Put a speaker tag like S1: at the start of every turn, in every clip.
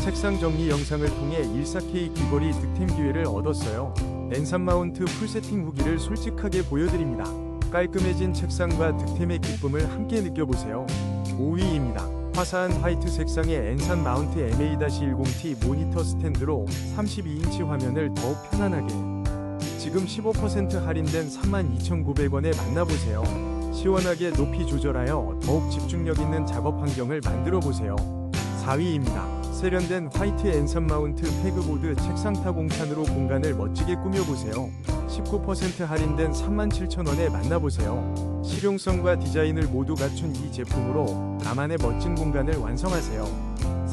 S1: 책상 정리 영상을 통해 14K 귀걸이 득템 기회를 얻었어요. N3 마운트 풀세팅 후기를 솔직하게 보여드립니다. 깔끔해진 책상과 득템의 기쁨을 함께 느껴보세요. 5위입니다. 화사한 화이트 색상의 N3 마운트 MA-10T 모니터 스탠드로 32인치 화면을 더욱 편안하게 지금 15% 할인된 32,900원에 만나보세요. 시원하게 높이 조절하여 더욱 집중력 있는 작업 환경을 만들어 보세요. 4위입니다. 세련된 화이트 N3 마운트 페그보드 책상타 공판으로 공간을 멋지게 꾸며보세요. 19% 할인된 37,000원에 만나보세요. 실용성과 디자인을 모두 갖춘 이 제품으로 나만의 멋진 공간을 완성하세요.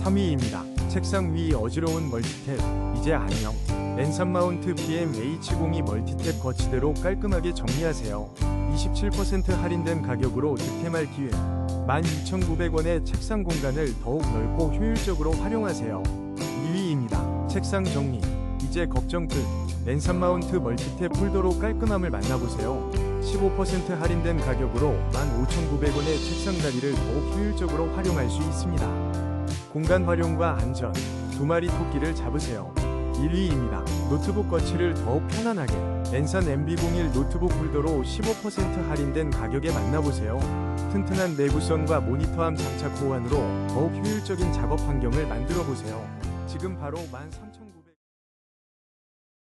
S1: 3위입니다. 책상 위 어지러운 멀티탭 이제 안녕. N3 마운트 BM-H02 멀티탭 거치대로 깔끔하게 정리하세요. 27% 할인된 가격으로 득템할 기회. 12,900원의 책상 공간을 더욱 넓고 효율적으로 활용하세요. 2위입니다. 책상 정리. 이제 걱정 끝. N3 마운트 멀티탭 폴더로 깔끔함을 만나보세요. 15% 할인된 가격으로 15,900원의 책상 다리를 더욱 효율적으로 활용할 수 있습니다. 공간 활용과 안전, 두 마리 토끼를 잡으세요. 1위입니다. 노트북 거치를 더욱 편안하게 N산 MB01 노트북 홀더로 15% 할인된 가격에 만나보세요. 튼튼한 내구성과 모니터암 장착 보안으로 더욱 효율적인 작업 환경을 만들어 보세요. 지금 바로 13,000원